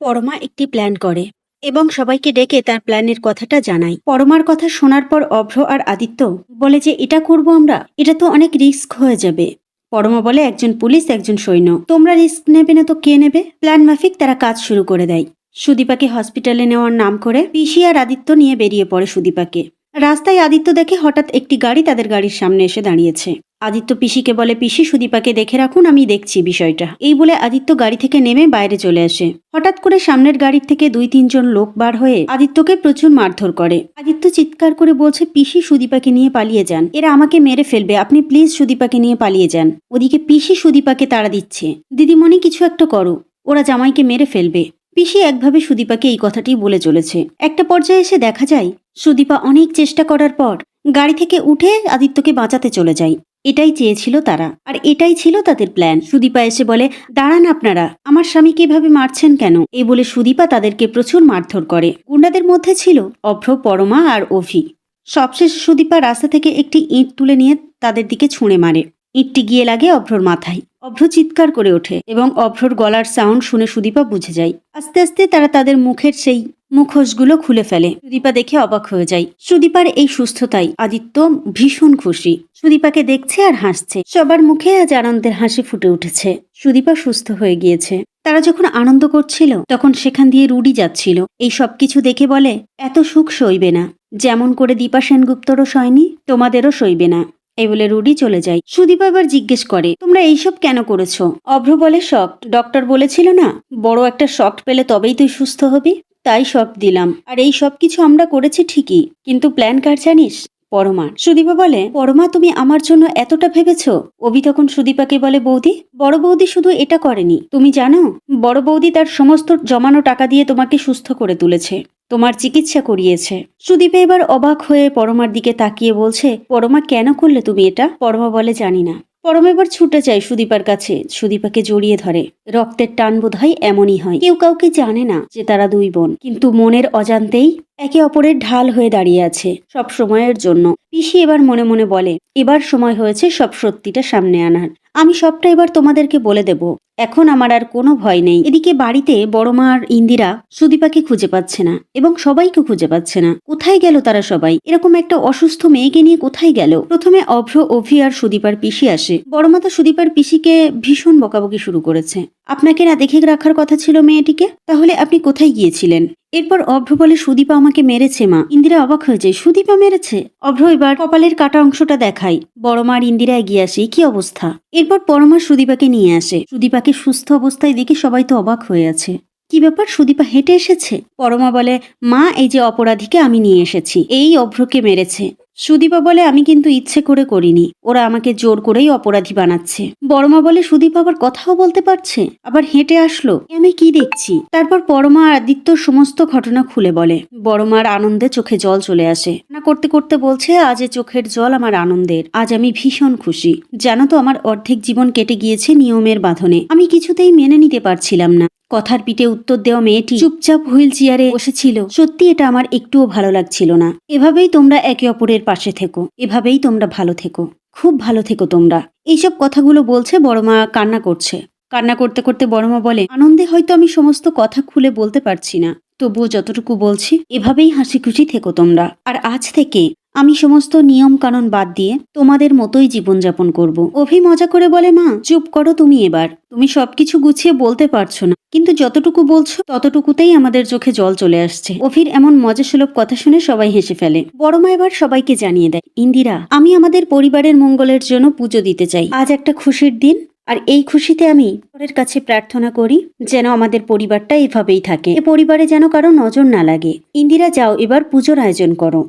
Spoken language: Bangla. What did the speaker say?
পরমা একটি প্ল্যান করে এবং সবাইকে ডেকে তার প্ল্যানের কথাটা জানায়। পরমার কথা শোনার পর অভ্র আর আদিত্য বলে যে, এটা করব আমরা। এটা তো অনেক রিস্ক হয়ে যাবে। পরমা বলে, একজন পুলিশ, একজন সৈন্য। তোমরা রিস্ক নেবে না তো কে নেবে? প্ল্যান মাফিক তারা কাজ শুরু করে দেয়। সুদীপাকে হসপিটালে নেওয়ার নাম করে পিসি আর আদিত্য নিয়ে বেরিয়ে পড়ে সুদীপাকে। রাস্তায় আদিত্য দেখে হঠাৎ একটি গাড়ি তাদের গাড়ির সামনে এসে দাঁড়িয়েছে। আদিত্য পিসিকে বলে, পিসি সুদীপাকে দেখে রাখুন আমি দেখছি বিষয়টা। এই বলে আদিত্য গাড়ি থেকে নেমে বাইরে চলে আসে। হঠাৎ করে সামনের গাড়ির থেকে দুই তিনজন লোক বার হয়ে আদিত্যকে প্রচুর মারধর করে। আদিত্য চিৎকার করে বলছে, পিসি সুদীপাকে নিয়ে পালিয়ে যান। এরা আমাকে মেরে ফেলবে। আপনি প্লিজ সুদীপাকে নিয়ে পালিয়ে যান। ওদিকে পিসি সুদীপাকে তাড়া দিচ্ছে, দিদিমণি, কিছু একটা করো। ওরা জামাইকে মেরে ফেলবে। পিসি একভাবে সুদীপাকে এই কথাটি বলে চলেছে। একটা পর্যায়ে এসে দেখা যায়, সুদীপা অনেক চেষ্টা করার পর গাড়ি থেকে উঠে আদিত্যকে বাঁচাতে চলে যায়। এটাই চেয়েছিল তারা। আর এটাই ছিল তাদের প্ল্যান সুদীপা এসে বলে, দাঁড়ান আপনারা, আমার স্বামীকে এভাবে মারছেন কেন? এই বলে সুদীপা তাদেরকে প্রচুর মারধর করে। গুন্ডাদের মধ্যে ছিল অভ্র, পরমা আর অভি। সবশেষ সুদীপা রাস্তা থেকে একটি ইঁট তুলে নিয়ে তাদের দিকে ছুঁড়ে মারে। ইঁটটি গিয়ে লাগে অভ্রর মাথায়। অভ্র চিৎকার করে ওঠে এবং অভ্রর গলার সাউন্ড শুনে সুদীপা বুঝে যায়। আস্তে আস্তে তারা তাদের মুখের সেই মুখোশগুলো খুলে ফেলে। সুদীপা দেখে অবাক হয়ে যায়। সুদীপার এই সুস্থতায় আদিত্য ভীষণ খুশি। সুদীপাকে দেখছে আর হাসছে। সবার মুখে আজ আনন্দের হাসি ফুটে উঠেছে। সুদীপা সুস্থ হয়ে গিয়েছে। তারা যখন আনন্দ করছিল, তখন সেখান দিয়ে রুডি যাচ্ছিল। এই সব কিছু দেখে বলে, এত সুখ সইবে না। যেমন করে দীপা সেনগুপ্তরও সয়নি, তোমাদেরও সইবে না। এই বলে রুডি চলে যায়। সুদীপা আবার জিজ্ঞেস করে, তোমরা এইসব কেন করেছ? অভ্র বলে শক ডক্টর বলেছিল না, বড় একটা শখ পেলে তবেই তুই সুস্থ হবি, তাই শখ দিলাম। আর এই সব কিছু আমরা করেছি ঠিকই, কিন্তু প্ল্যান কার জানিস? পরমা। সুদীপা বলে, পরমা, তুমি আমার জন্য এতটা ভেবেছ? অভি তখন সুদীপাকে বলে, বৌদি, বড় বৌদি শুধু এটা করেনি। তুমি জানো, বড় বৌদি তার সমস্ত জমানো টাকা দিয়ে তোমাকে সুস্থ করে তুলেছে। তোমার চিকিৎসা করিয়েছে। সুদীপা এবার অবাক হয়ে পরমার দিকে তাকিয়ে বলছে, পরমা, কেন করলে তুমি এটা? পরমা বলে, জানি না। পরমা এবার ছুটে যায় সুদীপার কাছে। সুদীপাকে জড়িয়ে ধরে। রক্তের টান বোধ হয় এমনই হয়। কেউ কাউকে জানে না যে তারা দুই বোন। কিন্তু মনের অজান্তেই একে অপরের ঢাল হয়ে দাঁড়িয়ে আছে সব সময়ের জন্য। পিসি এবার মনে মনে বলে, এবার সময় হয়েছে সব সত্যিটা সামনে আনার। আমি সবটা এবার তোমাদেরকে বলে দেব। এখন আমার আর কোনো ভয় নেই। এদিকে বাড়িতে বড় মা আর ইন্দিরা সুদীপাকে খুঁজে পাচ্ছে না এবং সবাইকে খুঁজে পাচ্ছে না। কোথায় গেল তারা সবাই? এরকম একটা অসুস্থ মেয়েকে নিয়ে কোথায় গেল? প্রথমে অভ্র, অভি আর সুদীপার পিসি আসে। বড় মা সুদীপার পিসিকে ভীষণ বকাবকি শুরু করেছে। আপনাকে না দেখে রাখার কথা ছিল মেয়েটিকে? তাহলে আপনি কোথায় গিয়েছিলেন? এরপর অভ্র বলে, সুদীপা আমাকে মেরেছে মা। ইন্দিরা অবাক হয়ে যায়, সুদীপা মেরেছে? অভ্র এবার কপালের কাটা অংশটা দেখায়। বড় মার ইন্দিরা এগিয়ে আসে কি অবস্থা? এরপর পরমা সুদীপাকে নিয়ে আসে। সুদীপাকে সুস্থ অবস্থায় দেখে সবাই তো অবাক হয়ে আছে। কি ব্যাপার, সুদীপা হেঁটে এসেছে? পরমা বলে, মা, এই যে অপরাধীকে আমি নিয়ে এসেছি, এই অভ্রকে মেরেছে। সুদীপা বলে, আমি কিন্তু ইচ্ছে করে করিনি, ওরা আমাকে জোর করেই অপরাধী বানাচ্ছে। বড়মা বলে, সুদীপ আবার কথাও বলতে পারছে? আবার হেঁটে আসলো আমি কি দেখছি? তারপর পরমা আর আদিত্যর সমস্ত ঘটনা খুলে বলে। বড়মার আনন্দে চোখে জল চলে আসে। না করতে করতে বলছে, আজ চোখের জল আমার আনন্দের। আজ আমি ভীষণ খুশি। জানো তো, আমার অর্ধেক জীবন কেটে গিয়েছে নিয়মের বাঁধনে। আমি কিছুতেই মেনে নিতে পারছিলাম না। কথার পিঠে উত্তর দেওয়া মেয়েটি চুপচাপ হুইল চেয়ারে বসেছিল। সত্যি এটা আমার একটুও ভালো লাগছিল না। এভাবেই তোমরা একে অপরের পাশে থেকো। এভাবেই তোমরা ভালো থেকো। খুব ভালো থেকো তোমরা। এইসব কথাগুলো বলছে বড়মা কান্না করছে। কান্না করতে করতে বড়মা বলে, আনন্দে হয়তো আমি সমস্ত কথা খুলে বলতে পারছি না। তবুও যতটুকু বলছি, এভাবেই হাসি খুশি থেকো তোমরা। আর আজ থেকে আমি সমস্ত নিয়ম কানুন বাদ দিয়ে তোমাদের মতোই জীবনযাপন করব। অভি মজা করে বলে, মা, চুপ করো তুমি এবার। তুমি সবকিছু গুছিয়ে বলতে পারছ না। কিন্তু যতটুকু বলছো, ততটুকুতেই আমাদের চোখে জল চলে আসছে। অভির এমন মজাসুলভ কথা শুনে সবাই হেসে ফেলে। বড় মা এবার সবাইকে জানিয়ে দেয়, ইন্দিরা, আমি আমাদের পরিবারের মঙ্গলের জন্য পুজো দিতে চাই। আজ একটা খুশির দিন আর এই খুশিতে আমি ঈশ্বরের কাছে প্রার্থনা করি যেন আমাদের পরিবারটা এভাবেই থাকে। এ পরিবারে যেন কারও নজর না লাগে। ইন্দিরা, যাও এবার পুজোর আয়োজন করো।